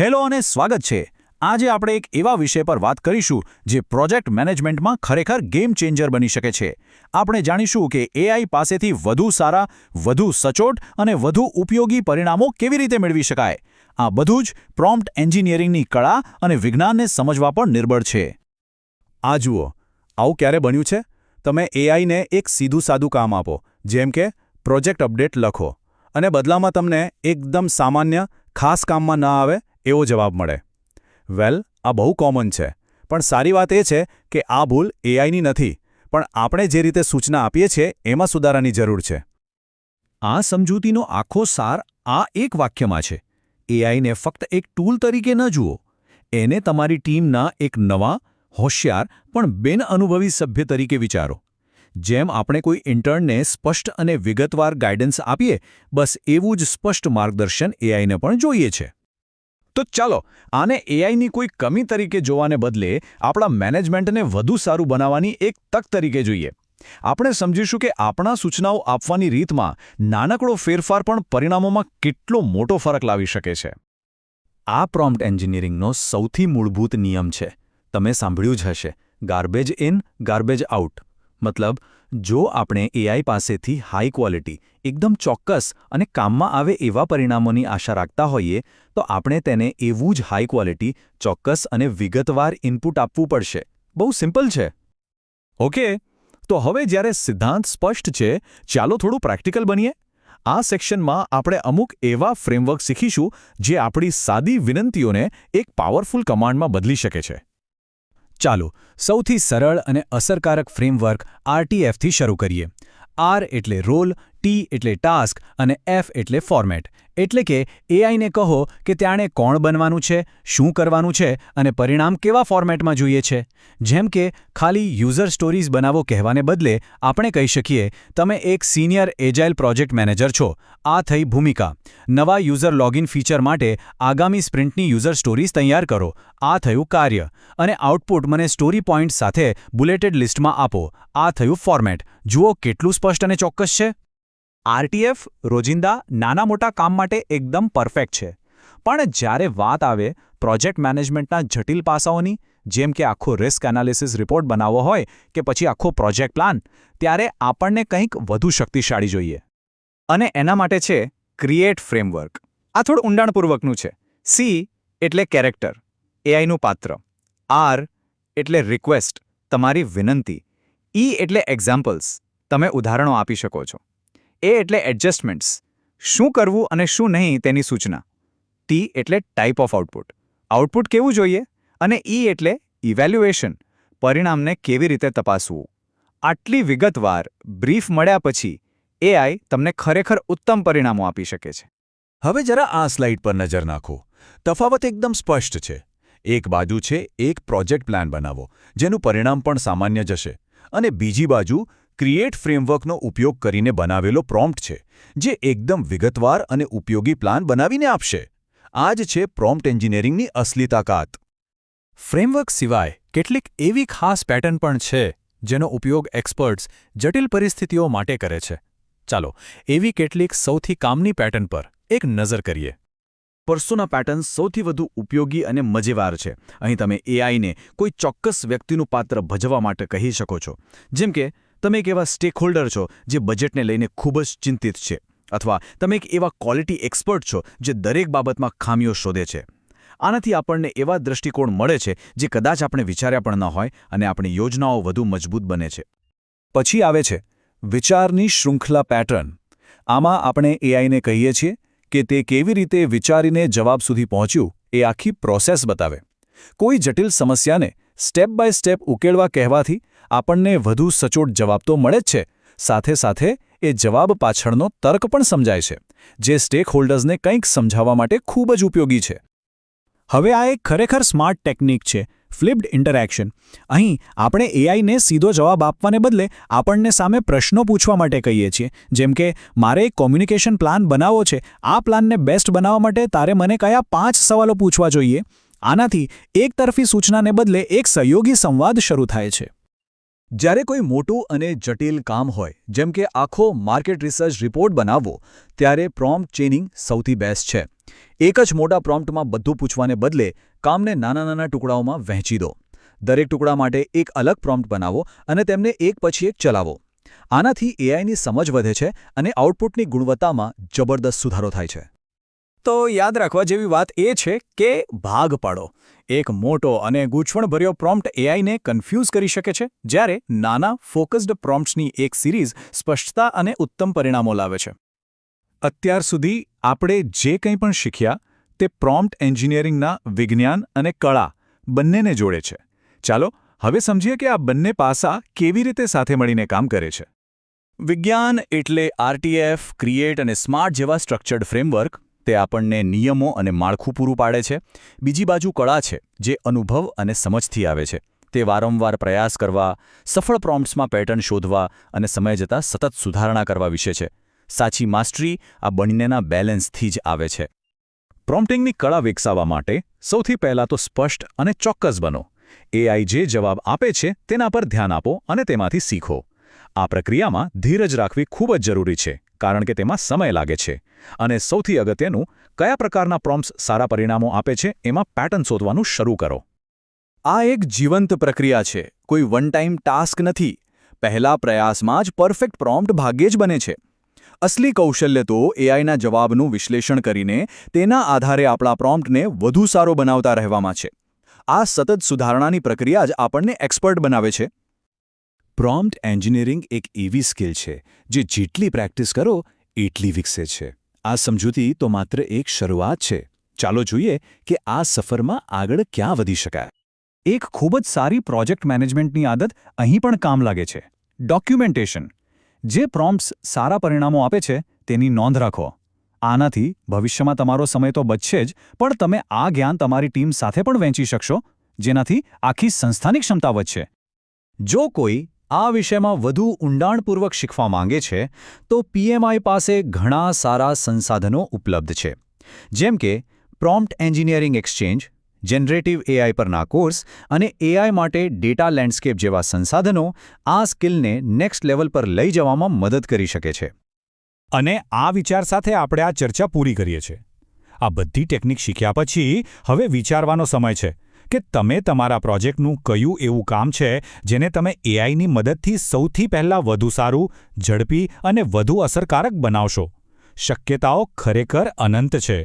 Hello અને સ્વાગત છે. આજે આપણે એક એવા વિષય પર વાત કરીશું જે પ્રોજેક્ટ મેનેજમેન્ટમાં ખરેખર ગેમ ચેન્જર બની શકે છે. આપણે જાણીશું કે એઆઈ પાસેથી વધુ સારા, વધુ સચોટ અને વધુ ઉપયોગી પરિણામો કેવી રીતે મેળવી શકાય? આ બધું જ પ્રોમ્પ્ટ એન્જિનિયરિંગની કળા અને વિજ્ઞાનને સમજવા પર નિર્ભર છે. આ જુઓ, આવું ક્યારે બન્યું છે? તમે એઆઈને એક સીધું સાદું કામ આપો, જેમ કે પ્રોજેક્ટ અપડેટ લખો. અને બદલામાં તમને એકદમ સામાન્ય, ખાસ કામમાં ન આવે એવો જવાબ મળે. વેલ, આ બહુ કોમન છે. પણ સારી વાત એ છે કે આ ભૂલ એઆઈની નથી. પણ આપણે જે રીતે સૂચના આપીએ છીએ, એમાં સુધારાની જરૂર છે. આ સમજૂતીનો આખો સાર આ એક વાક્યમાં છે. એઆઈને ફક્ત એક ટૂલ તરીકે ન જુઓ. એને તમારી ટીમના એક નવા, હોશિયાર, પણ બિનઅનુભવી સભ્ય તરીકે વિચારો. જેમ આપણે કોઈ ઇન્ટર્નને સ્પષ્ટ અને વિગતવાર ગાઈડન્સ આપીએ, બસ એવું જ સ્પષ્ટ માર્ગદર્શન એઆઈને પણ જોઈએ છે. તો ચાલો, આને એઆઈની કોઈ કમી તરીકે જોવાને બદલે આપણા મેનેજમેન્ટને વધુ સારું બનાવવાની એક તક તરીકે જોઈએ. આપણે સમજીશું કે આપણા સૂચનાઓ આપવાની રીતમાં નાનકડો ફેરફાર પણ પરિણામોમાં કેટલો મોટો ફરક લાવી શકે છે. આ પ્રોમ્પ્ટ એન્જિનિયરિંગનો સૌથી મૂળભૂત નિયમ છે. તમે સાંભળ્યું જ હશે. ગાર્બેજ ઇન ગાર્બેજ આઉટ મતલબ જો આપણે એઆઈ પાસેથી હાઈ ક્વોલિટી એકદમ ચોક્કસ અને કામમાં આવે એવા પરિણામોની આશા રાખતા હોઈએ, તો આપણે તેને એવું જ હાઈ ક્વોલિટી ચોક્કસ અને વિગતવાર ઇનપુટ આપવું પડશે. બહુ સિમ્પલ છે. ઓકે તો હવે જ્યારે સિદ્ધાંત સ્પષ્ટ છે, ચાલો થોડું પ્રેક્ટિકલ બનીએ. આ સેક્શનમાં આપણે અમુક એવા ફ્રેમવર્ક શીખીશું, જે આપણી સાદી વિનંતીઓને એક પાવરફુલ કમાન્ડમાં બદલી શકે છે. ચાલો સૌથી સરળ અને અસરકારક ફ્રેમવર્ક આરટીએફથી શરૂ કરીએ. આર એટલે રોલ ટી એટલે ટાસ્ક અને એફ એટલે ફોર્મેટ એટલે કે એઆઈને કહો કે ત્યાણે કોણ બનવાનું છે, શું કરવાનું છે અને પરિણામ કેવા ફોર્મેટમાં જોઈએ છે. જેમ કે, ખાલી યુઝર સ્ટોરીઝ બનાવો કહેવાને બદલે આપણે કહી શકીએ, તમે એક સિનિયર એજાઇલ પ્રોજેક્ટ મેનેજર છો. આ થઈ ભૂમિકા. નવા યુઝર લોગિન ફીચર માટે આગામી સ્પ્રિન્ટની યુઝર સ્ટોરીઝ તૈયાર કરો. આ થયું કાર્ય. અને આઉટપુટ મને સ્ટોરી પોઈન્ટ સાથે બુલેટેડ લિસ્ટમાં આપો. આ થયું ફોર્મેટ જુઓ કેટલું સ્પષ્ટ અને ચોક્કસ છે. આરટીએફ, રોજિંદા, નાના મોટા કામ માટે એકદમ પરફેક્ટ છે. પણ જ્યારે વાત આવે પ્રોજેક્ટ મેનેજમેન્ટના જટિલ પાસાઓની, જેમ કે આખો રિસ્ક એનાલિસિસ રિપોર્ટ બનાવવો હોય કે પછી આખો પ્રોજેક્ટ પ્લાન ત્યારે આપણને કંઈક વધુ શક્તિશાળી જોઈએ. અને એના માટે છે ક્રિએટ ફ્રેમવર્ક આ થોડું ઊંડાણપૂર્વકનું છે. સી એટલે કેરેક્ટર એઆઈનું પાત્ર. આર એટલે રિક્વેસ્ટ તમારી વિનંતી. ઈ એટલે એક્ઝામ્પલ્સ તમે ઉદાહરણો આપી શકો છો. એ એટલે એડજસ્ટમેન્ટ્સ. શું કરવું અને શું નહીં તેની સૂચના. ટી એટલે ટાઈપ ઓફ આઉટપુટ. આઉટપુટ કેવું જોઈએ અને ઈ એટલે ઇવેલ્યુએશન, પરિણામને કેવી રીતે તપાસવું. આટલી વિગતવાર બ્રીફ મળ્યા પછી એઆઈ તમને ખરેખર ઉત્તમ પરિણામો આપી શકે છે. હવે જરા આ સ્લાઇડ પર નજર નાખો. તફાવત એકદમ સ્પષ્ટ છે. એક બાજુ છે, એક પ્રોજેક્ટ પ્લાન બનાવો, જેનું પરિણામ પણ સામાન્ય જશે અને બીજી બાજુ ક્રિએટ ફ્રેમવર્કનો ઉપયોગ કરીને બનાવેલો પ્રોમ્પ્ટ છે, જે એકદમ વિગતવાર અને ઉપયોગી પ્લાન બનાવીને આપશે. આ જ છે પ્રોમ્પ્ટ એન્જિનિયરિંગની અસલી તાકાત ફ્રેમવર્ક સિવાય કેટલીક એવી ખાસ પેટર્ન પણ છે, જેનો ઉપયોગ એક્સપર્ટ્સ જટિલ પરિસ્થિતિઓ માટે કરે છે. ચાલો, એવી કેટલીક સૌથી કામની પેટર્ન પર એક નજર કરીએ. પર્સોના પેટર્ન સૌથી વધુ ઉપયોગી અને મજેવાર છે. અહીં તમે એઆઈને કોઈ ચોક્કસ વ્યક્તિનું પાત્ર ભજવા માટે કહી શકો છો. જેમ કે તમે એક એવા સ્ટેકહોલ્ડર છો જે બજેટને લઈને ખૂબ જ ચિંતિત છે અથવા તમે એક એવા ક્વોલિટી એક્સપર્ટ છો જે દરેક બાબતમાં ખામીઓ શોધે છે. આનાથી આપણને એવા દૃષ્ટિકોણ મળે છે જે કદાચ આપણે વિચાર્યા પણ ન હોય અને આપણી યોજનાઓ વધુ મજબૂત બને છે. પછી આવે છે વિચારની શૃંખલા પેટર્ન આમાં આપણે એઆઈને કહીએ છીએ કે તે કેવી રીતે વિચારીને જવાબ સુધી પહોંચ્યું એ આખી પ્રોસેસ બતાવે. કોઈ જટિલ સમસ્યાને સ્ટેપ બાય સ્ટેપ ઉકેળવા કહેવાથી આપણને વધુ સચોટ જવાબ તો મળે જ છે. સાથે સાથે એ જવાબ પાછળનો તર્ક પણ સમજાય છે, જે સ્ટેક હોલ્ડર્સને કંઈક સમજાવવા માટે ખૂબ જ ઉપયોગી છે. હવે આ એક ખરેખર સ્માર્ટ ટેકનિક છે, ફ્લિપ્ડ ઇન્ટરેક્શન. અહીં આપણે એઆઈને સીધો જવાબ આપવાને બદલે આપણને સામે પ્રશ્નો પૂછવા માટે કહીએ છીએ, જેમ કે, મારે એક કોમ્યુનિકેશન પ્લાન બનાવવો છે, આ પ્લાનને બેસ્ટ બનાવવા માટે તારે મને કયા પાંચ સવાલો પૂછવા જોઈએ? આનાથી એકતરફી સૂચનાને બદલે એક સહયોગી સંવાદ શરૂ થાય છે. જ્યારે કોઈ મોટું અને જટિલ કામ હોય, જેમ કે આખો માર્કેટ રિસર્ચ રિપોર્ટ બનાવવો, ત્યારે પ્રોમ્પ્ટ ચેનિંગ સૌથી બેસ્ટ છે. એક જ મોટા પ્રોમ્પ્ટમાં બધું પૂછવાને બદલે કામને નાના નાના ટુકડાઓમાં વહેંચી દો. દરેક ટુકડા માટે એક અલગ પ્રોમ્પ્ટ બનાવો અને તેમને એક પછી એક ચલાવો. આનાથી એઆઈની સમજ વધે છે અને આઉટપુટની ગુણવત્તામાં જબરદસ્ત સુધારો થાય છે. તો યાદ રાખવા જેવી વાત એ છે કે ભાગ પાડો. એક મોટો અને ગૂંચવણભર્યો પ્રોમ્પ્ટ એઆઈને કન્ફ્યુઝ કરી શકે છે, જ્યારે નાના ફોકસ્ડ પ્રોમ્પ્ટ્સની એક સિરીઝ સ્પષ્ટતા અને ઉત્તમ પરિણામો લાવે છે. અત્યાર સુધી આપણે જે કંઈ પણ શીખ્યા, તે પ્રોમ્પ્ટ એન્જિનિયરિંગના વિજ્ઞાન અને કળા બંનેને જોડે છે. ચાલો, હવે સમજીએ કે આ બંને પાસા કેવી રીતે સાથે મળીને કામ કરે છે. વિજ્ઞાન એટલે આરટીએફ, ક્રિએટ અને સ્માર્ટ જેવા સ્ટ્રક્ચર્ડ ફ્રેમવર્ક તે આપણને નિયમો અને માળખું પૂરું પાડે છે. બીજી બાજુ કળા છે, જે અનુભવ અને સમજથી આવે છે. તે વારંવાર પ્રયાસ કરવા, સફળ પ્રોમ્પ્ટ્સમાં પેટર્ન શોધવા અને સમય જતાં સતત સુધારણા કરવા વિશે છે. સાચી માસ્ટરી આ બંનેના બેલેન્સથી જ આવે છે. પ્રોમ્પ્ટિંગની કળા વિકસાવવા માટે સૌથી પહેલાં તો સ્પષ્ટ અને ચોક્કસ બનો. એઆઈ જે જવાબ આપે છે તેના પર ધ્યાન આપો અને તેમાંથી શીખો. આ પ્રક્રિયામાં ધીરજ રાખવી ખૂબ જ જરૂરી છે. કારણ કે તેમાં સમય લાગે છે. અને સૌથી અગત્યનું, કયા પ્રકારના પ્રોમ્પ્સ સારા પરિણામો આપે છે એમાં પેટર્ન શોધવાનું શરૂ કરો. આ એક જીવંત પ્રક્રિયા છે. કોઈ વન ટાઈમ ટાસ્ક નથી. પહેલા પ્રયાસમાં જ પરફેક્ટ પ્રોમ્પ્ટ ભાગ્યે જ બને છે. અસલી કૌશલ્ય તો એઆઈના જવાબનું વિશ્લેષણ કરીને તેના આધારે આપણા પ્રોમ્પ્ટને વધુ સારો બનાવતા રહેવામાં છે. આ સતત સુધારણાની પ્રક્રિયા જ આપણને એક્સપર્ટ બનાવે છે. પ્રોમ્પ્ટ એન્જિનિયરિંગ એક એવી સ્કિલ છે, જે જેટલી પ્રેક્ટિસ કરો, એટલી વિકસે છે. આ સમજૂતી તો માત્ર એક શરૂઆત છે. ચાલો જોઈએ કે આ સફરમાં આગળ ક્યાં વધી શકાય. એક ખૂબ જ સારી પ્રોજેક્ટ મેનેજમેન્ટની આદત અહીં પણ કામ લાગે છે. ડોક્યુમેન્ટેશન. જે પ્રોમ્પ્ટ્સ સારા પરિણામો આપે છે, તેની નોંધ રાખો. આનાથી ભવિષ્યમાં તમારો સમય તો બચશે જ, પણ તમે આ જ્ઞાન તમારી ટીમ સાથે પણ વહેંચી શકશો, જેનાથી આખી સંસ્થાની ક્ષમતા વધશે. જો કોઈ આ વિષયમાં વધુ ઊંડાણપૂર્વક શીખવા માંગે છે, તો પીએમઆઈ પાસે ઘણા સારા સંસાધનો ઉપલબ્ધ છે. જેમ કે, prompt engineering exchange, generative AI પરના કોર્સ અને એઆઈ માટે ડેટા લેન્ડસ્કેપ જેવા સંસાધનો આ સ્કિલને નેક્સ્ટ લેવલ પર લઈ જવામાં મદદ કરી શકે છે. અને આ વિચાર સાથે આપણે આ ચર્ચા પૂરી કરીએ છીએ. આ બધી ટેકનિક શીખ્યા પછી હવે વિચારવાનો સમય છે. કે તમે તમારા પ્રોજેક્ટનું કયું એવું કામ છે જેને તમે એઆઈની મદદથી સૌથી પહેલાં વધુ સારું, ઝડપી અને વધુ અસરકારક બનાવશો? શક્યતાઓ ખરેખર અનંત છે.